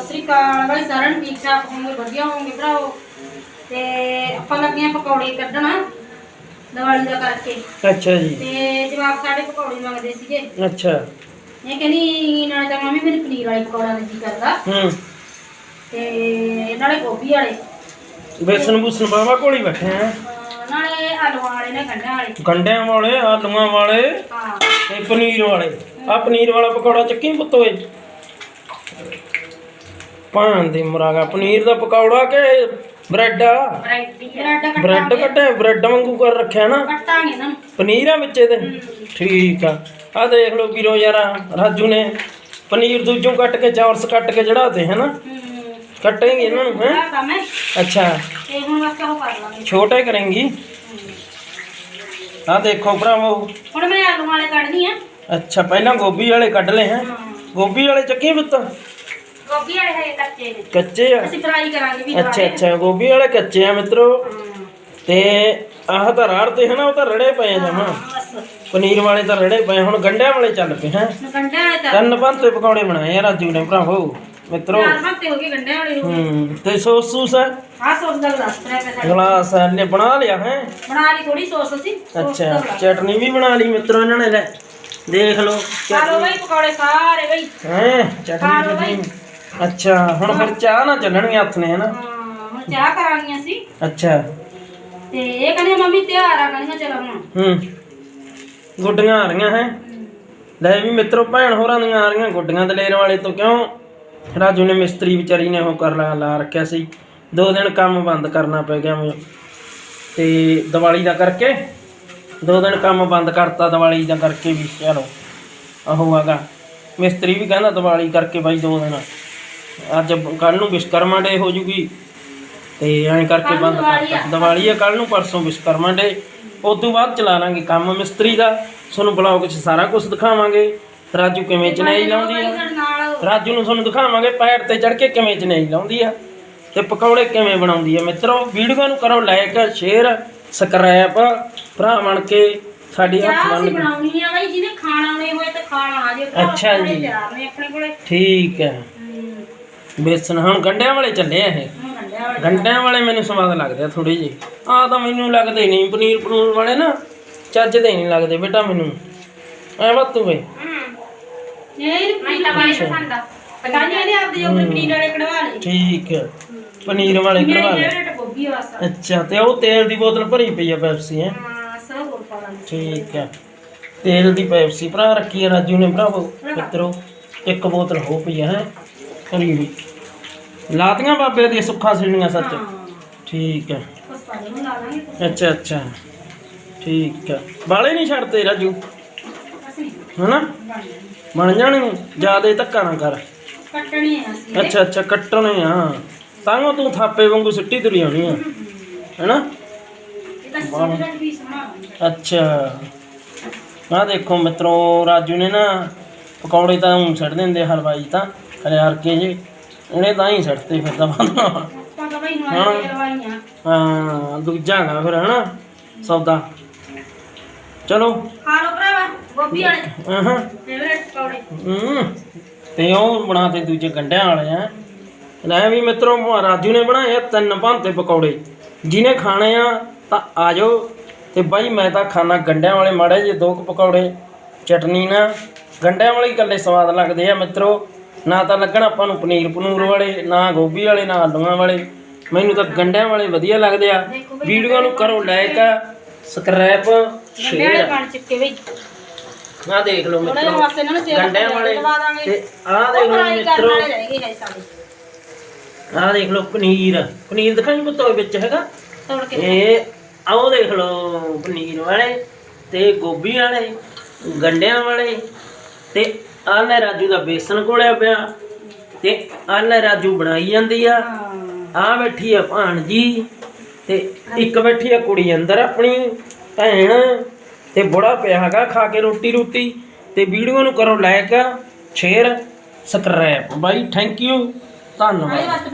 ਸਤਿ ਸ੍ਰੀ ਅਕਾਲ ਬਾਈ ਸਾਰਿਆਂ ਨੂੰ ਠੀਕ ਠਾਕ ਹੋਵੋਗੇ ਵਧੀਆ ਹੋਵੋਗੇ ਭਰਾਓ ਤੇ ਆਪਾਂ ਲੱਗੇ ਆਂ ਪਕੌੜੇ ਕੱਢਣ ਦੀਵਾਲੀ ਦਾ ਕਰਕੇ। ਅੱਛਾ ਜੀ। ਤੇ ਜਵਾਬ ਸਾਡੇ ਪਕੌੜੇ ਮੰਗਦੇ ਸੀਗੇ। ਅੱਛਾ। ਇਹ ਕਹਿੰਦੀ ਨਾਲੇ ਤਾਂ ਮੰਮੀ ਮੈਨੂੰ ਪਨੀਰ ਵਾਲੇ ਪਕੌੜਾ ਨਹੀਂ ਕਰਦਾ। ਹੂੰ। ਤੇ ਨਾਲੇ ਗੋਭੀ ਵਾਲੇ। ਬੇਸਨ ਬੂਸਨ ਬਾਵਾ ਕੋਲੀ ਬੈਠੇ ਆ। ਅਹ ਨਾਲੇ ਆਲੂ ਵਾਲੇ ਨੇ ਗੰਢਿਆਂ ਵਾਲੇ। ਗੰਡਿਆਂ ਵਾਲੇ ਆਲੂਆਂ ਵਾਲੇ ਹਾਂ। ਤੇ ਪਨੀਰ ਵਾਲੇ। ਆ ਪਨੀਰ ਵਾਲਾ ਪਕੌੜਾ ਚੱਕੀ ਪੁੱਤ ਓਏ ਪਾਣ ਦੀ ਮਰਾਗਾ ਪਨੀਰ ਦਾ ਪਕੌੜਾ ਕਿ ਬ੍ਰੈਡ ਆ? ਬ੍ਰੈਡ ਕੱਟੇ ਬ੍ਰੈਡ ਵਾਂਗੂ ਕਰ ਰੱਖਿਆ ਨਾ। ਕੱਟਾਂਗੇ ਨੂੰ। ਪਨੀਰ ਆ ਵਿੱਚ ਇਹਦੇ? ਠੀਕ ਆ। ਆ ਦੇਖ ਲਓ ਵੀਰੋ ਯਾਰਾ ਰਾਜੂ ਨੇ ਪਨੀਰ ਦੂਜੋਂ ਕੱਟ ਕੇ ਚੌਰਸ ਕੱਟ ਕੇ ਚੜਾਤੇ ਹੈ ਨਾ ਹੂੰ। ਕੱਟੇਂਗੇ ਇਹਨਾਂ ਨੂੰ ਹੈ? ਅੱਛਾ। ਤੇ ਹੁਣ ਬਸ ਉਹ ਕਰ ਲਾਂਗੇ। ਛੋਟੇ ਕਰੇਂਗੀ। ਆ ਦੇਖੋ ਭਰਾਵੋ। ਹੁਣ ਮੈਂ ਆਲੂ ਵਾਲੇ ਕੱਢਦੀ ਆ। ਅੱਛਾ ਪਹਿਲਾਂ ਗੋਭੀ ਵਾਲੇ ਕੱਢ ਲਏ ਹੈ। ਗੋਭੀ ਵਾਲੇ ਚੱਕੀ ਪੁੱਤ? ਗੋਭੀ ਵਾਲੇ ਹੈ ਕੱਚੇ ਨੇ। ਕੱਚੇ ਆ? ਅਸੀਂ ਫਰਾਈ ਕਰਾਂਗੇ ਵੀ ਅੱਛਾ ਅੱਛਾ ਗੋਭੀ ਵਾਲੇ ਕੱਚੇ ਆ ਮਿੱਤਰੋ। ਤੇ ਆਹ ਤਾਂ ਰਾੜ ਤੇ ਹੈ ਨਾ ਉਹ ਤਾਂ ਰੜੇ ਪਏ ਜਮਾ ਬਸ ਪਨੀਰ ਵਾਲੇ ਤਾਂ ਰੜੇ ਪਏ ਹੁਣ ਗੰਡਿਆਂ ਵਾਲੇ ਚੱਲ ਪਏ ਹੈ। ਗੰਢਿਆਂ ਵਾਲੇ ਤਾਂ ਤਿੰਨ ਪੰਤੇ ਪਕੌੜੇ ਬਣਾਏ ਆ ਰਾਜੂ ਨੇ ਭਰਾਵੋ ਮਿੱਤਰੋ। ਚਾਰ ਹਫ਼ਤੇ ਹੋ ਗਏ ਗੰਢਿਆਂ ਵਾਲੇ ਨੂੰ ਹੂੰ ਤੇ ਸੌਸ ਸੂਸ ਹੈ ਆਹ ਸੌਸ ਦਾ ਗਲਾਸ ਪਿਆ ਸਾਡਾ। ਗਲਾਸ ਨੇ ਬਣਾ ਲਿਆ ਹੈ। ਬਣਾ ਲਈ ਥੋੜੀ ਸੌਸ ਅਸੀਂ ਅੱਛਾ। ਚਟਨੀ ਵੀ ਬਣਾ ਲਈ ਮਿੱਤਰੋ ਇਹਨਾਂ ਨੇ ਲੈ। ਦੇਖ ਲਓ ਲਓ ਬਈ ਪਕੌੜੇ ਸਾਰੇ ਬਈ। ਹੈ ਖਾ ਲਓ ਚਟਨੀ। ਚਟਨੀ ਅੱਛਾ ਹੁਣ ਫਿਰ ਚਾਹ ਨਾ ਚੱਲਣਗੇ ਹੱਥ ਨੇ ਹਨਾ? ਹਾਂ ਹੁਣ ਚਾਹ ਕਰਾਂਗੀਆਂ ਸੀ ਅੱਛਾ। ਤੇ ਇਹ ਕਹਿੰਦੀ ਮੰਮੀ ਤਿਉਹਾਰ ਆ ਕਹਿੰਦੀਆਂ ਚਲ ਹੁਣ। ਹੂੰ। ਗੁੱਡੀਆਂ ਆ ਰਹੀਆਂ ਹੈ? ਲੈ ਵੀ ਮਿੱਤਰੋ ਭੈਣ ਹੋਰਾਂ ਦੀਆਂ ਆ ਰਹੀਆਂ ਗੁੱਡੀਆਂ ਦਲੇਰ ਵਾਲੇ ਤੋਂ ਕਿਉਂ? ਰਾਜੂ ਨੇ ਮਿਸਤਰੀ ਵਿਚਾਰੀ ਨੇ ਉਹ ਕਰ ਲਾ ਲਾ ਰੱਖਿਆ ਸੀ। ਦੋ ਦਿਨ ਕੰਮ ਬੰਦ ਕਰਨਾ ਪੈ ਗਿਆ ਮੈਨੂੰ ਤੇ ਦੀਵਾਲੀ ਦਾ ਕਰਕੇ ਦੋ ਦਿਨ ਕੰਮ ਬੰਦ ਕਰਤਾ ਦੀਵਾਲੀ ਦਾ ਕਰਕੇ ਵੀ ਚਲੋ। ਆਹੋ ਆਗਾ ਮਿਸਤਰੀ ਵੀ ਕਹਿੰਦਾ ਦੀਵਾਲੀ ਕਰਕੇ ਬਾਈ ਦੋ ਦਿਨ। ਅੱਜ ਕੱਲ ਨੂੰ ਵਿਸ਼ਕਰਮਾ ਡੇ ਹੋ ਜੂਗੀ। ਤੇ ਐਂ ਕਰਕੇ ਕੱਲ੍ਹ ਬੰਦ ਦੀਵਾਲੀ ਕਰਤਾ। ਆ। ਦੀਵਾਲੀ ਆ ਕੱਲ ਨੂੰ ਪਰਸੋਂ ਵਿਸ਼ਕਰਮਾ ਡੇ ਉਸ ਤੋਂ ਬਾਅਦ ਚਲਾ ਲਾਂਗੇ ਕੰਮ ਮਿਸਤਰੀ ਦਾ। ਤੁਹਾਨੂੰ ਬਲੌਗ 'ਚ ਸਾਰਾ ਕੁਝ ਦਿਖਾਵਾਂਗੇ। ਰਾਜੂ ਕਿਵੇਂ ਚਨਾਈ ਲਾਉਂਦੀ ਆ? ਸਾਡੇ ਨਾਲ ਰਾਜੂ ਨੂੰ ਤੁਹਾਨੂੰ ਦਿਖਾਵਾਂਗੇ ਪੈਰ ਤੇ ਚੜ ਕੇ ਕਿਵੇਂ ਚਨਾਈ ਲਾਉਂਦੀ ਆ। ਤੇ ਪਕੌੜੇ ਕਿਵੇਂ ਬਣਾਉਂਦੀ ਆ। ਮਿੱਤਰੋ ਵੀਡੀਓ ਨੂੰ ਕਰੋ ਲਾਈਕ ਸ਼ੇਅਰ ਸਬਸਕ੍ਰਾਈਬ ਭਰਾ ਬਣ ਕੇ ਸਾਡੀ ਹੱਥ ਚਾਹ ਅਸੀਂ ਬੰਨ ਬਣਾਉਣੀ ਆ ਬਈ ਜਿਹਨੇ ਖਾਣਾ ਹੋਏ ਹੋਏ ਤੇ ਖਾਣਾ ਆ ਜੇ ਭਰਾ ਅੱਛਾ ਜੀ। ਆਪਣੇ ਕੋਲੇ। ਠੀਕ ਹੈ। ਹੂੰ ਬੇਸਨ ਹੁਣ ਗੰਡਿਆਂ ਵਾਲੇ ਚੱਲੇ ਆ ਇਹ। ਹੁਣ ਗੰਢਿਆਂ ਵਾਲੇ ਗੰਡਿਆਂ ਵਾਲੇ ਮੈਨੂੰ ਸਵਾਦ ਲੱਗਦੇ ਆ ਥੋੜੇ ਜਿਹੇ। ਆ ਤਾਂ ਮੈਨੂੰ ਲੱਗਦੇ ਨਹੀਂ ਪਨੀਰ ਪਨੂਰ ਵਾਲੇ ਨਾ ਚੱਜ ਦੇ ਨਹੀਂ ਲੱਗਦੇ ਬੇਟਾ ਮੈਨੂੰ। ਐ ਬੱਤੂ ਵੇ। ਇਹ ਮੈਂ ਤਾਂ ਵਾਲੀ ਪਸੰਦ ਆ। ਪਕਾਨੀ ਇਹਦੇ ਆਪਦੇ ਜੋ ਪਨੀਰ ਵਾਲੇ ਕਢਵਾ ਲਏ। ਠੀਕ ਹੈ। ਪਨੀਰ ਵਾਲੇ ਮੇਰੀ ਕਰਵਾ ਲੈ ਫੇਵਰੇਟ ਗੋਭੀ ਵਾਸਾ ਅੱਛਾ ਤੇ ਉਹ ਤੇਲ ਦੀ ਬੋਤਲ ਭਰੀ ਪਈ ਆ ਪੈਪਸੀ ਹੈ? ਠੀਕ ਹੈ ਤੇਲ ਦੀ ਪੈਪਸੀ ਭਰਾ ਰੱਖੀ ਆ ਰਾਜੂ ਨੇ ਭਰਾਵੋ ਮਿੱਤਰੋ ਇੱਕ ਬੋਤਲ ਹੋ ਪਈ ਹੈ? ਵੀ ਲਾਤੀਆਂ ਬਾਬੇ ਦੀਆਂ ਸੁੱਖਾਂ ਸਿੜੀਆਂ ਸੱਚ। ਠੀਕ ਹੈ। ਦੇ ਲਾ ਲਾਂਗੇ ਅੱਛਾ ਅੱਛਾ। ਠੀਕ ਹੈ। ਬਾਲੇ ਨਹੀਂ ਛੱਡਦੇ ਰਾਜੂ। ਅਸੀਂ। ਹਨਾ? ਬਣ ਜਾਣਗੇ। ਜਿਆਦੇ ਧੱਕਾ ਨਾ ਕਰ। ਕੱਟਣੀ ਆ ਅਸੀਂ। ਅੱਛਾ ਅੱਛਾ ਕੱਟਣੇ ਆ। ਤਾਂ ਤੂੰ ਥਾਪੇ ਵਾਂਗੂ ਸਿੱਟੀ ਤੁਰੀ ਆਉਣੀ ਆ। ਹੈਨਾ? ਅੱਛਾ। ਆ ਦੇਖੋ ਮਿੱਤਰੋ ਰਾਜੂ ਨੇ ਨਾ ਪਕੌੜੇ ਤਾਂ ਊਂ ਛੱਡ ਦਿੰਦੇ ਹਲਵਾਈ ਤਾਂ। ਹਰਿਆਰ ਕੇ ਜੇ ਇਹਨੇ ਤਾਂ ਹੀ ਛੱਡਤੇ ਫਿਰ ਤਾਂ ਬੰਦਾ ਆਪਾਂ ਤਾਂ ਬਈ ਹੁਣ ਇਹ ਲਵਾਈਆਂ ਹਾਂ ਦੂਜਾ ਗਾ ਫਿਰ ਹਨਾ? ਸੌਦਾ। ਚਲੋ। ਖਾ ਭਰਾਵਾ ਗੋਭੀ ਵਾਲੇ। ਹਾਂ ਫੇਵਰੇਟ ਪਕੌੜੇ। ਹੂੰ ਤੇ ਉਹ ਬਣਾਤੇ ਦੂਜੇ ਗੰਡਿਆਂ ਵਾਲੇ ਆ। ਲੈ ਵੀ ਮਿੱਤਰੋ ਰਾਜੂ ਨੇ ਬਣਾਏ ਆ ਤਿੰਨ ਭਾਂਤੇ ਪਕੌੜੇ। ਜਿਹਨੇ ਖਾਣੇ ਆ ਤਾਂ ਆ ਜਾਓ। ਤੇ ਬਾਈ ਮੈਂ ਤਾਂ ਖਾਣਾ ਗੰਡਿਆਂ ਵਾਲੇ ਮਾੜੇ ਜੇ ਦੋ ਕੁ ਪਕੌੜੇ। ਚਟਨੀ ਨਾ। ਗੰਡਿਆਂ ਵਾਲੇ ਇਕੱਲੇ ਸਵਾਦ ਲੱਗਦੇ ਆ ਮਿੱਤਰੋ। ਨਾ ਤਾਂ ਲੱਗਣ ਆਪਾਂ ਨੂੰ ਪਨੀਰ ਪਨੂਰ ਵਾਲੇ ਨਾ ਗੋਭੀ ਵਾਲੇ ਨਾ ਆਲੂਆਂ ਵਾਲੇ। ਮੈਨੂੰ ਤਾਂ ਗੰਡਿਆਂ ਵਾਲੇ ਵਧੀਆ ਲੱਗਦੇ ਆ। ਵੀਡੀਓ ਨੂੰ ਕਰੋ ਲਾਈਕ ਵਾਲੇ ਸ਼ੇਅਰ ਬਣ ਚੁੱਕੇ ਬਈ। ਆ ਦੇਖ ਲਓ ਥੋੜੇ ਮਿੱਤਰੋ ਵਾਸਤੇ ਇਹਨਾਂ ਨੂੰ ਸੇਵਾ ਗੰਡਿਆਂ ਵਾਲੇ। ਲਵਾ ਦਾਂਗੇ। ਤੇ ਆਹ ਉਹ ਦੇਖ ਲਓ ਮਿੱਤਰੋ। ਵਾਲੇ ਰਹਿ ਗਏ ਹੈ ਸਾਡੇ ਆਹ ਦੇਖ ਲਓ ਪਨੀਰ। ਪਨੀਰ ਦਿਖਾਈ ਪੁੱਤੋ ਵਿੱਚ ਹੈਗਾ। ਤੋੜ ਕੇ ਇਹ ਆਓ ਦੇਖ ਲਓ ਪਨੀਰ ਵਾਲੇ ਤੇ ਗੋਭੀ ਵਾਲੇ ਗੰਡਿਆਂ ਵਾਲੇ ਤੇ ਆਹ ਲੈ ਰਾਜੂ ਦਾ ਬੇਸਨ ਕੋਲਿਆ ਪਿਆ ਤੇ ਆਹ ਲੈ ਰਾਜੂ ਬਣਾਈ ਜਾਂਦੀ ਆ। ਆ ਬੈਠੀ ਆ ਭਾਣਜੀ ਤੇ ਇੱਕ ਬੈਠੀ ਆ ਕੁੜੀ ਅੰਦਰ ਆਪਣੀ ਭੈਣ ਤੇ ਬੁੜਾ ਪਿਆ ਹੈਗਾ ਖਾ ਕੇ ਰੋਟੀ ਰੋਟੀ ਤੇ ਵੀਡੀਓ ਨੂੰ ਕਰੋ like share subscribe bye thank you ਧੰਨਵਾਦ।